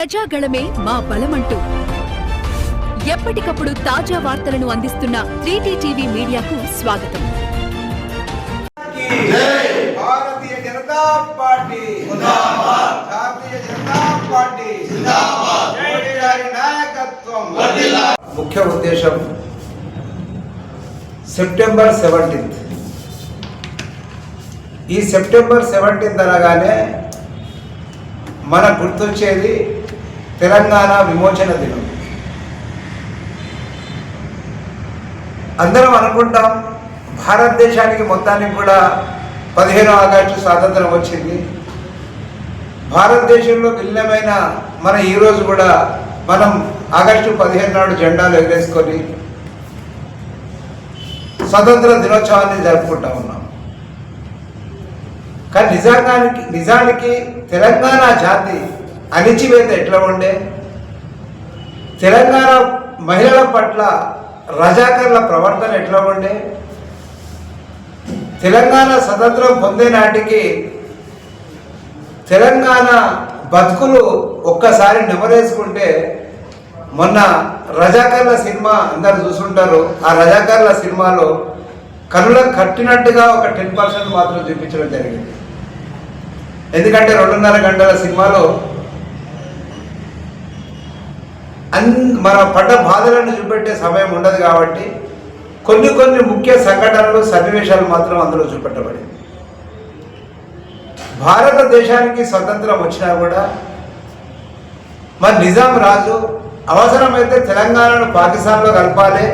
ప్రజాగళమే మా బలమంటూ. ఎప్పటికప్పుడు తాజా వార్తలను అందిస్తున్న త్రీటీ టీవీ మీడియాకు స్వాగతం. ముఖ్య ఉద్దేశం సెప్టెంబర్ సెవెంటీన్త్. ఈ సెప్టెంబర్ సెవెంటీన్త్ అనగానే మనకు గుర్తొచ్చేది తెలంగాణ విమోచన దినం. అందరం అనుకుంటాం భారతదేశానికి మొత్తానికి కూడా పదిహేను ఆగస్టు స్వాతంత్రం వచ్చింది. భారతదేశంలో భిన్నమైన మన ఈరోజు కూడా మనం ఆగస్టు పదిహేను నాడు జెండాలు ఎగరేసుకొని స్వతంత్ర దినోత్సవాన్ని జరుపుకుంటా ఉన్నాం. కానీ నిజానికి నిజానికి తెలంగాణ జాతి అణిచివేత ఎట్లా ఉండే? తెలంగాణ మహిళల పట్ల రజాకర్ల ప్రవర్తన ఎట్లా ఉండే? తెలంగాణ స్వతంత్రం పొందే నాటికి తెలంగాణ బతుకులు ఒక్కసారి నెమరేసుకుంటే మొన్న రజాకర్ల సినిమా అందరు చూసుంటారు. ఆ రజాకర్ల సినిమాలో కనులకు కట్టినట్టుగా ఒక టెన్ పర్సెంట్ మాత్రం చూపించడం జరిగింది. ఎందుకంటే రెండున్నర గంటల సినిమాలో అన్ మన పడ్డ బాధలను చూపెట్టే సమయం ఉండదు కాబట్టి కొన్ని కొన్ని ముఖ్య సంఘటనలు సన్నివేశాలు మాత్రం అందులో చూపెట్టబడింది భారతదేశానికి స్వతంత్రం వచ్చినా కూడా మరి నిజాం రాజు అవసరమైతే తెలంగాణను పాకిస్తాన్లో కలపాలి.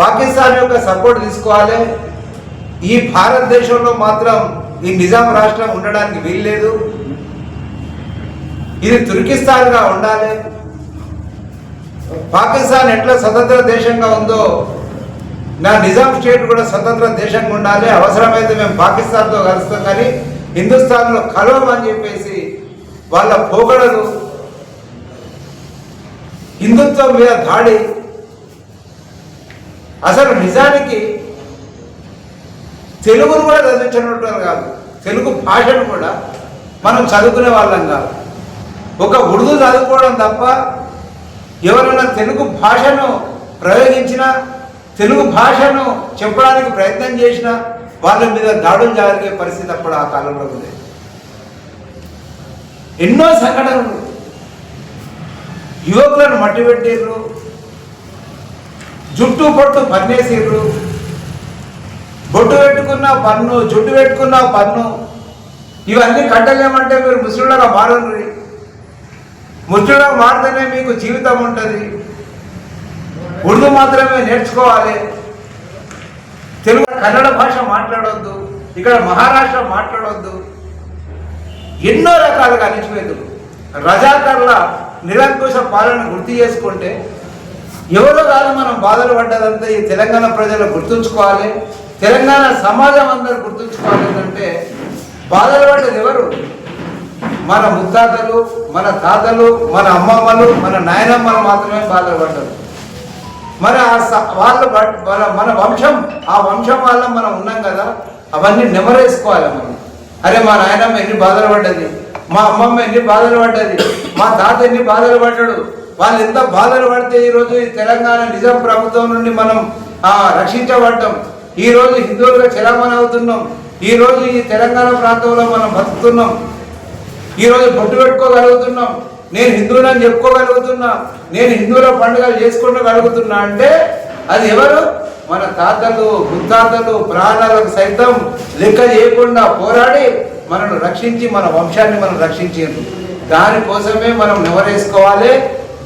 పాకిస్తాన్ యొక్క సపోర్ట్ తీసుకోవాలి. ఈ భారతదేశంలో మాత్రం ఈ నిజాం రాష్ట్రం ఉండడానికి వీల్లేదు. ఇది తుర్కిస్తాన్గా ఉండాలి. పాకిస్తాన్ ఎట్లా స్వతంత్ర దేశంగా ఉందో నా నిజాం స్టేట్ కూడా స్వతంత్ర దేశంగా ఉండాలి. అవసరమైతే మేము పాకిస్తాన్తో కలుస్తాం కానీ హిందుస్థాన్లో కలవమని చెప్పేసి వాళ్ళ పోగడలు హిందుత్వం మీద దాడి అసలు నిజానికి తెలుగును కూడా చదివించినట్టు కాదు. తెలుగు భాషను కూడా మనం చదువుకునే వాళ్ళం కాదు. ఒక ఉర్దూ చదువుకోవడం తప్ప ఎవరైనా తెలుగు భాషను ప్రయోగించినా తెలుగు భాషను చెప్పడానికి ప్రయత్నం చేసినా వాళ్ళ మీద దాడులు జరిగే పరిస్థితి అప్పుడు ఆ కాలంలో ఉంది. ఎన్నో సంఘటనలు. యువకులను మట్టిపెట్టిర్రు జుట్టు పొట్టు పన్నేసిర్రు. బొట్టు పెట్టుకున్న పన్ను జుట్టు పెట్టుకున్న పన్ను. ఇవన్నీ కట్టలేమంటే మీరు ముసలిగా మారండి ముసలిగా మాడితేనే మీకు జీవితం ఉంటుంది. ఉర్దూ మాత్రమే నేర్చుకోవాలి. తెలుగు కన్నడ భాష మాట్లాడవద్దు ఇక్కడ మహారాష్ట్ర మాట్లాడవద్దు ఎన్నో రకాలుగా అణిచివేతులు రజాకర్ల నిరంకుశ పాలన గుర్తు చేసుకుంటే ఎవరో కాదు మనం బాధలు పడ్డదంతా ఈ తెలంగాణ ప్రజలు గుర్తుంచుకోవాలి. తెలంగాణ సమాజం అందరూ గుర్తుంచుకోవాలి అంటే బాధలు పడ్డది ఎవరు? మన ముత్తాతలు మన తాతలు మన అమ్మమ్మలు మన నాయనమ్మలు మాత్రమే బాధలు పడ్డారు మరి ఆ వాళ్ళు మన మన వంశం ఆ వంశం వల్ల మనం ఉన్నాం కదా అవన్నీ నెమరేసుకోవాలి మనం. అరే మా నాయనమ్మ ఎన్ని బాధలు పడ్డది మా అమ్మమ్మ ఎన్ని బాధలు పడ్డది మా తాత ఎన్ని బాధలు పడ్డాడు వాళ్ళు ఎంత బాధలు పడితే ఈరోజు ఈ తెలంగాణ నిజాం ప్రభుత్వం నుండి మనం రక్షించబడ్డం రక్షించబడ్డాం. ఈ హిందువులుగా చలామణి అవుతున్నాం. ఈ ఈ తెలంగాణ ప్రాంతంలో మనం బతుకుతున్నాం. ఈ రోజు బొట్టు పెట్టుకోగలుగుతున్నాం. నేను హిందువులని చెప్పుకోగలుగుతున్నా. నేను హిందువుల పండుగలు చేసుకోగలుగుతున్నా అంటే అది ఎవరు? మన తాతలు ముత్తాతలు ప్రాణాలకు సైతం లెక్క చేయకుండా పోరాడి మనను రక్షించి మన వంశాన్ని మనం రక్షించారు దానికోసమే మనం నివరేసుకోవాలి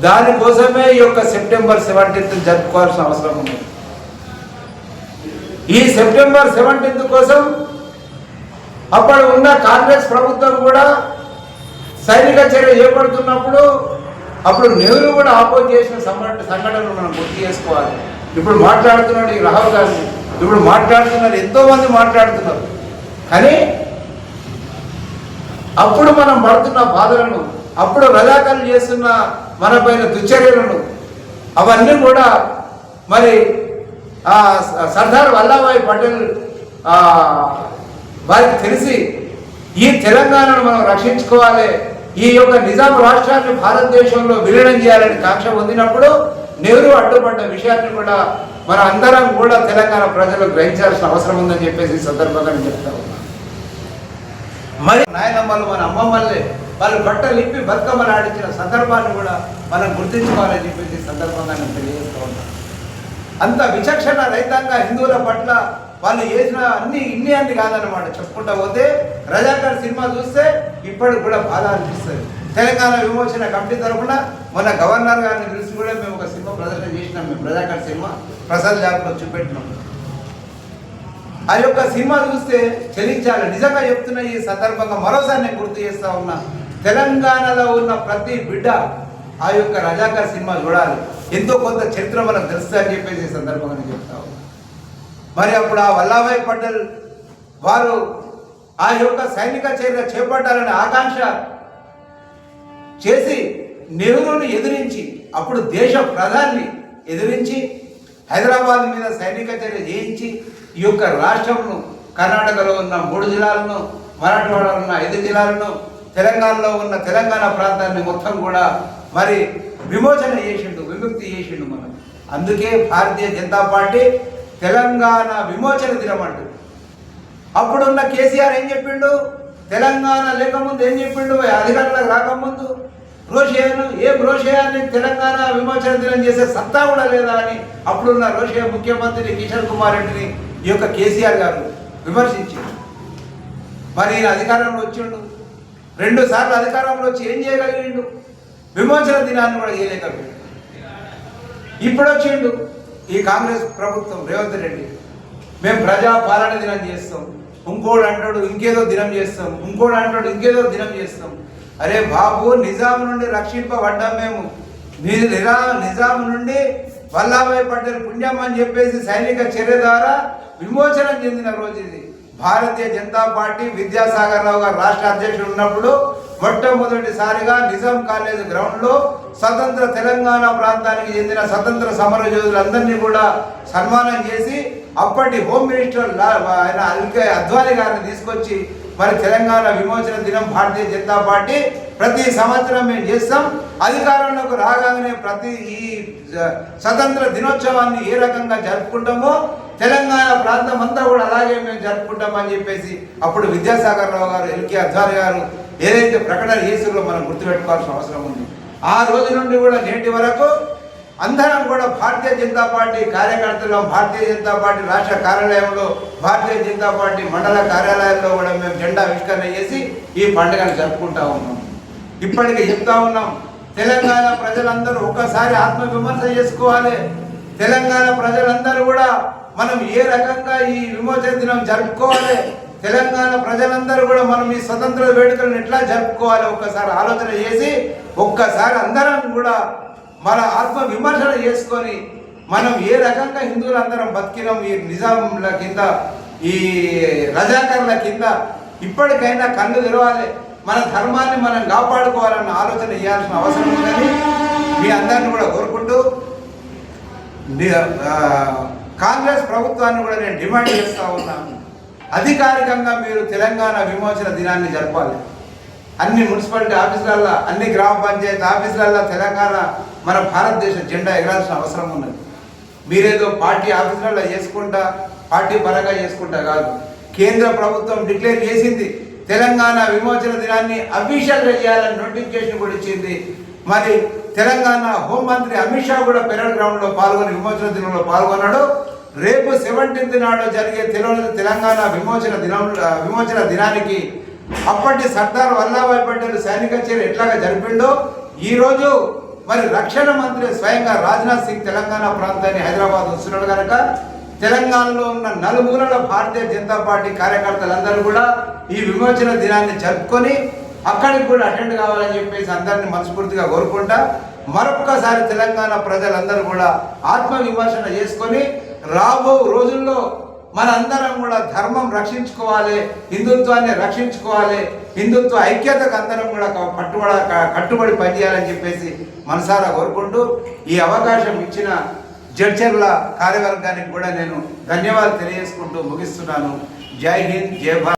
దానికోసమే ఈ యొక్క సెప్టెంబర్ సెవెంటీన్త్ జరుపుకోవాల్సిన అవసరం ఉంది. ఈ సెప్టెంబర్ సెవెంటీన్త్ కోసం అప్పుడు ఉన్న కాంగ్రెస్ ప్రభుత్వం కూడా సైనిక చర్య చేపడుతున్నప్పుడు అప్పుడు నెహ్రూ కూడా ఆపోజ్ చేసిన సంఘటనలు మనం గుర్తు చేసుకోవాలి. ఇప్పుడు మాట్లాడుతున్నాడు ఈ రాహుల్ గాంధీ. ఇప్పుడు మాట్లాడుతున్నారు ఎంతో మంది మాట్లాడుతున్నారు. కానీ అప్పుడు మనం పడుతున్న బాధలను అప్పుడు రజాకర్లు చేస్తున్న మన పైన దుశ్చర్యలను అవన్నీ కూడా మరి ఆ సర్దార్ వల్లభాయ్ పటేల్ వారికి తెలిసి ఈ తెలంగాణను మనం రక్షించుకోవాలి. ఈ యొక్క నిజాం రాష్ట్రాన్ని భారతదేశంలో విలీనం చేయాలని కాక్ష పొందినప్పుడు నెహ్రూ అడ్డుపడ్డ విషయాన్ని కూడా మన అందరం కూడా తెలంగాణ ప్రజలు గ్రహించాల్సిన అవసరం ఉందని చెప్పేసి ఈ సందర్భంగా నేను చెప్తా ఉన్నా. మరి నాయనమ్మలు మన అమ్మమ్మల్ని వాళ్ళు బట్టలు ఇప్పి బతుకమ్మలు ఆడించిన సందర్భాన్ని కూడా మనం గుర్తించుకోవాలని చెప్పేసి సందర్భంగా నేను తెలియజేస్తూ ఉన్నాను అంత విచక్షణ రహితంగా హిందువుల పట్ల వాళ్ళు చేసిన అన్ని ఇన్ని అన్ని కాదనమాట చెప్పుకుంటా పోతే రజాకర్ సినిమా చూస్తే ఇప్పటికి కూడా బాధ అనిపిస్తుంది. తెలంగాణ విమోచన కమిటీ తరఫున మొన్న గవర్నర్ గారిని పిలిచి కూడా మేము ఒక సినిమా ప్రదర్శన చేసినాం. మేము రజాకర్ సినిమా ప్రసాద్ ల్యాబ్లో చూపెట్టినాం. ఆ యొక్క సినిమా చూస్తే చెలించాలి. నిజంగా చెప్తున్న ఈ సందర్భంగా మరోసారి నేను గుర్తు చేస్తా ఉన్నా. తెలంగాణలో ఉన్న ప్రతి బిడ్డ ఆ యొక్క రజాకర్ సినిమా చూడాలి. ఎంతో కొంత చరిత్ర మనకు తెలుస్తుంది అని చెప్పేసి ఈ సందర్భంగా నేను చెప్తా ఉన్నా. మరి అప్పుడు ఆ వల్లాభాయ్ పటేల్ వారు ఆ యొక్క సైనిక చర్య చేపట్టాలనే ఆకాంక్ష చేసి నెహ్రూను ఎదిరించి అప్పుడు దేశ ప్రధాని ఎదిరించి హైదరాబాద్ మీద సైనిక చర్య చేయించి ఈ యొక్క రాష్ట్రంను కర్ణాటకలో ఉన్న మూడు జిల్లాలను మరాఠవాడలో ఉన్న ఐదు జిల్లాలను తెలంగాణలో ఉన్న తెలంగాణ ప్రాంతాన్ని మొత్తం కూడా మరి విమోచన చేసిండు విముక్తి చేసిండు మనం. అందుకే భారతీయ జనతా పార్టీ తెలంగాణ విమోచన దినం అంటుంది అప్పుడున్న కేసీఆర్ ఏం చెప్పిండు? తెలంగాణ లేకముందు ఏం చెప్పిండు? అధికారులకు రాకముందు? రోషియాను ఏం రోషియాన్ని తెలంగాణ విమోచన దినం చేసే సత్తా కూడా లేదా అని అప్పుడున్న రోషియా ముఖ్యమంత్రి కిషోర్ కుమార్ రెడ్డిని ఈ యొక్క కేసీఆర్ గారు విమర్శించారు. మరి ఈయన అధికారంలో వచ్చిండు. రెండు సార్లు అధికారంలో వచ్చి ఏం చేయగలిగిండు? విమోచన దినాన్ని కూడా చేయలేకపోయాడు. ఇప్పుడు వచ్చిండు. ఈ కాంగ్రెస్ ప్రభుత్వం రేవంత్ రెడ్డి మేము ప్రజా పాలన దినం చేస్తాం. ఇంకోడు అంటాడు ఇంకేదో దినం చేస్తాం. ఇంకోడు అంటాడు ఇంకేదో దినం చేస్తాం. అరే బాబు నిజాం నుండి రక్షింపబడ్డాం మేము. నిరా నిజాం నుండి వల్లాభాయ్ పటేల్ పుణ్యం అని చెప్పేసి సైనిక చర్య ద్వారా విమోచనం చెందిన రోజు ఇది. భారతీయ జనతా పార్టీ విద్యాసాగర్ రావు గారు రాష్ట్ర అధ్యక్షుడు ఉన్నప్పుడు మొట్టమొదటిసారిగా నిజాం కాలేజ్ గ్రౌండ్లో స్వతంత్ర తెలంగాణ ప్రాంతానికి చెందిన స్వతంత్ర సమర యోధులందరినీ కూడా సన్మానం చేసి అప్పటి హోమ్ మినిస్టర్ ఆయన అల్కే అద్వాని గారిని తీసుకొచ్చి మరి తెలంగాణ విమోచన దినం భారతీయ జనతా పార్టీ ప్రతి సంవత్సరం మేము చేస్తాం. అధికారంలోకి రాగానే ప్రతి ఈ స్వతంత్ర దినోత్సవాన్ని ఏ రకంగా జరుపుకుంటామో తెలంగాణ ప్రాంతం అంతా కూడా అలాగే మేము జరుపుకుంటామని చెప్పేసి అప్పుడు విద్యాసాగర్ రావు గారు ఎల్కే అద్వాని గారు ఏదైతే ప్రకటన చేసిరో మనం గుర్తుపెట్టుకోవాల్సిన అవసరం ఉంది. ఆ రోజు నుండి కూడా నేటి వరకు అందరం కూడా భారతీయ జనతా పార్టీ కార్యకర్తలు భారతీయ జనతా పార్టీ రాష్ట్ర కార్యాలయంలో భారతీయ జనతా పార్టీ మండల కార్యాలయాల్లో కూడా మేము జెండా ఆవిష్కరణ చేసి ఈ పండుగను జరుపుకుంటా ఉన్నాం. ఇప్పటికే చెప్తా ఉన్నాం తెలంగాణ ప్రజలందరూ ఒక్కసారి ఆత్మవిమర్శ చేసుకోవాలి. తెలంగాణ ప్రజలందరూ కూడా మనం ఏ రకంగా ఈ విమోచన దినం జరుపుకోవాలి? తెలంగాణ ప్రజలందరూ కూడా మనం ఈ స్వతంత్ర వేడుకలను ఎట్లా జరుపుకోవాలి ఒక్కసారి ఆలోచన చేసి ఒక్కసారి అందరం కూడా మన ఆత్మ విమర్శన చేసుకొని మనం ఏ రకంగా హిందువులందరం బతికినాం ఈ నిజాంల కింద ఈ రజాకర్ల కింద ఇప్పటికైనా కళ్ళు తెరవాలి మన ధర్మాన్ని మనం కాపాడుకోవాలన్న ఆలోచన చేయాల్సిన అవసరం ఉందని మీ అందరిని కూడా కోరుకుంటూ కాంగ్రెస్ ప్రభుత్వాన్ని కూడా నేను డిమాండ్ చేస్తూ ఉన్నాను. అధికారికంగా మీరు తెలంగాణ విమోచన దినాన్ని జరపాలి. అన్ని మున్సిపాలిటీ ఆఫీసులల్లో అన్ని గ్రామ పంచాయతీ ఆఫీసులల్లో తెలంగాణ మన భారతదేశ జెండా ఎగరాల్సిన అవసరం ఉన్నది. మీరేదో పార్టీ ఆఫీసులలో చేసుకుంటా పార్టీ పరంగా చేసుకుంటా కాదు. కేంద్ర ప్రభుత్వం డిక్లేర్ చేసింది తెలంగాణ విమోచన దినాన్ని అఫీషియల్గా చేయాలని నోటిఫికేషన్ కూడా ఇచ్చింది. మరి తెలంగాణ హోంమంత్రి అమిత్ షా కూడా పెరడ్ గ్రౌండ్లో పాల్గొని విమోచన దినంలో పాల్గొన్నాడు. రేపు సెవెంటీన్త్ నాడు జరిగే తెల- తెలంగాణ విమోచన దినం విమోచన దినానికి అప్పటి సర్దార్ వల్లభాయ్ పటేల్ సైనిక చర్య ఎట్లాగా జరిపిండో ఈరోజు మరి రక్షణ మంత్రి స్వయంగా రాజ్నాథ్ సింగ్ తెలంగాణ ప్రాంతాన్ని హైదరాబాద్ వస్తున్నాడు కనుక తెలంగాణలో ఉన్న నలుమూలల భారతీయ జనతా పార్టీ కార్యకర్తలందరూ కూడా ఈ విమోచన దినాన్ని జరుపుకొని అక్కడికి కూడా అటెండ్ కావాలని చెప్పేసి అందరిని మనస్ఫూర్తిగా కోరుకుంటా మరొక్కసారి తెలంగాణ ప్రజలందరూ కూడా ఆత్మ విమర్శన చేసుకొని రాబో రోజుల్లో మనందరం కూడా ధర్మం రక్షించుకోవాలి హిందుత్వాన్ని రక్షించుకోవాలి హిందుత్వ ఐక్యతకు అందరం కూడా క- పట్టుబడ కట్టుబడి పనిచేయాలని చెప్పేసి మనసారా కోరుకుంటూ ఈ అవకాశం ఇచ్చిన జడ్చర్ల కార్యవర్గానికి కూడా నేను ధన్యవాదాలు తెలియజేసుకుంటూ ముగిస్తున్నాను. జై హింద్ జై భారత్.